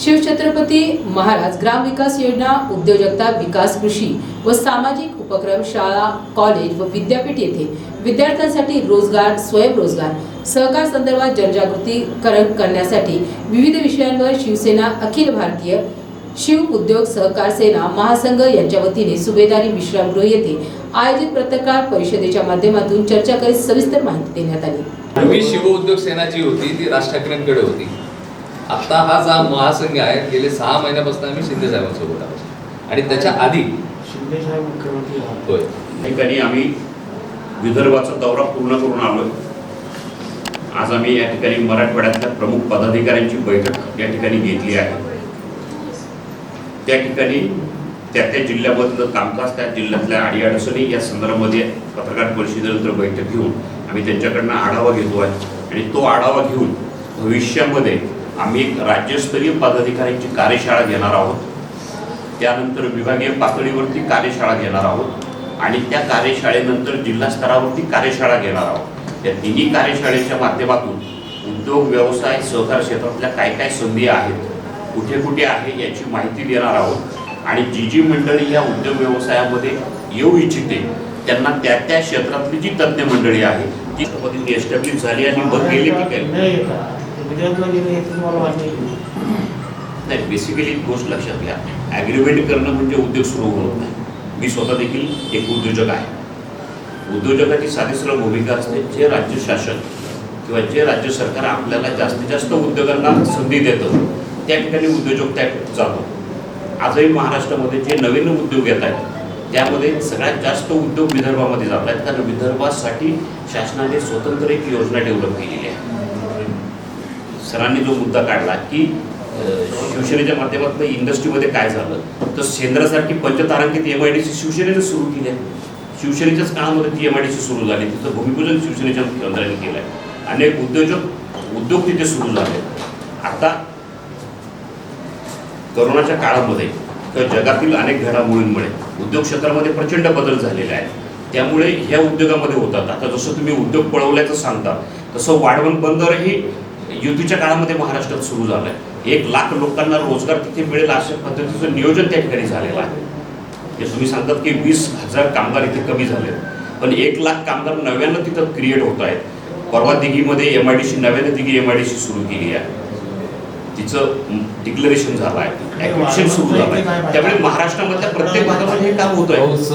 शिवछत्रपती महाराज ग्राम विकास योजना उद्योजकता विकास कृषी व सामाजिक उपक्रम शाळा कॉलेज व विद्यापीठ येथे विद्यार्थ्यांसाठी रोजगार स्वयंरोजगार सहकार संदर्भात जनजागृतीकरण करण्यासाठी विविध विषयांवर शिवसेना अखिल भारतीय शिव उद्योग सहकार सेना महासंघ यांच्या वतीने सुभेदारी विश्रामगृह येथे आयोजित पत्रकार परिषदेच्या माध्यमातून चर्चा करीत सविस्तर माहिती देण्यात आली. शिव उद्योग सेना जी होती ती राज ठाकरेंकडे होती. आता हा जो महासंघ आहे. गेले सहा महिन्यापासून आम्ही शिंदे साहेबांसोबत आहोत. आणि त्याच्या आधी शिंदे साहेब मुख्यमंत्री. होय. ठिकाणी आम्ही विदर्भाचा दौरा पूर्ण करून आलो आज आम्ही या ठिकाणी मराठवाड्यातल्या प्रमुख पदाधिकाऱ्यांची बैठक या ठिकाणी घेतली आहे. त्या ठिकाणी त्या त्या जिल्ह्यामधलं कामकाज त्या जिल्ह्यातल्या अडीअडचणी या संदर्भामध्ये पत्रकार परिषदेनंतर बैठक घेऊन आम्ही त्यांच्याकडनं आढावा घेतो आहे आणि तो आढावा घेऊन भविष्यामध्ये आम्ही एक राज्यस्तरीय पदाधिकाऱ्यांची कार्यशाळा घेणार आहोत. त्यानंतर विभागीय पातळीवरती कार्यशाळा घेणार आहोत आणि त्या कार्यशाळेनंतर जिल्हा स्तरावरती कार्यशाळा घेणार आहोत. या तिन्ही कार्यशाळेच्या माध्यमातून उद्योग व्यवसाय सहकार क्षेत्रातल्या काय काय संधी आहेत कुठे कुठे आहे याची माहिती देणार आहोत. आणि जी जी मंडळी या उद्योग व्यवसायामध्ये येऊ इच्छिते त्यांना त्या त्या क्षेत्रातली जी तज्ज्ञ मंडळी आहे ती एस्टॅब्लिश झाली आणि बघ गेली की गुजरातला गेले हे तुम्हाला मान्य आहे. नाही? बेसिकली एक गोष्ट लक्षात घ्या. ॲग्रीमेंट करणं म्हणजे उद्योग सुरू होत नाही. मी स्वतः देखील एक उद्योजक आहे. उद्योजकाची साधी सरळ भूमिका असते जे राज्य शासन किंवा जे राज्य सरकार आपल्याला जास्तीत जास्त उद्योगांना संधी देतं त्या ठिकाणी उद्योजक त्या जातो. आजही महाराष्ट्रामध्ये जे नवीन उद्योग येत आहेत त्यामध्ये सगळ्यात जास्त उद्योग विदर्भामध्ये जात आहेत. कारण विदर्भासाठी शासनाने स्वतंत्र एक योजना डेव्हलप केलेली आहे. सरांनी जो मुद्दा काढला की शिवसेनेच्या माध्यमातून इंडस्ट्रीमध्ये काय झालं तर सेंद्रासारखी पंचतारांकित एम आय डी सी शिवसेनेनं सुरू केली आहे. शिवसेनेच्याच काळामध्ये ती एम आय डी सी सुरू झाली तिथं भूमिपूजन शिवसेनेच्या मुख्यमंत्र्यांनी केलं आहे अनेक उद्योजक उद्योग तिथे सुरू झाले. आता करोनाच्या काळामध्ये किंवा जगातील अनेक घडामोडींमुळे उद्योग क्षेत्रामध्ये प्रचंड बदल झालेले आहेत. त्यामुळे ह्या उद्योगामध्ये होतात. आता जसं तुम्ही उद्योग पळवल्याचं सांगता तसं वाढवण बंदरही युतीच्या काळामध्ये महाराष्ट्रात सुरू झालं आहे एक लाख लोकांना रोजगार तिथे मिळेल अशा पद्धतीचं नियोजन त्या ठिकाणी झालेलं आहे. हे तुम्ही सांगतात की वीस हजार कामगार इथे कमी झाले पण एक लाख कामगार नव्यानं तिथं क्रिएट होत आहेत. परवा दिघीमध्ये एम आय डी सी नव्यानं Dighi M I D C सुरू केली आहे. तिचं डिक्लेरेशन झालं आहे. ॲक्विशन सुरू झालं आहे. त्यामुळे महाराष्ट्रामधल्या प्रत्येक भागामध्ये हे काम होत आहे पाऊस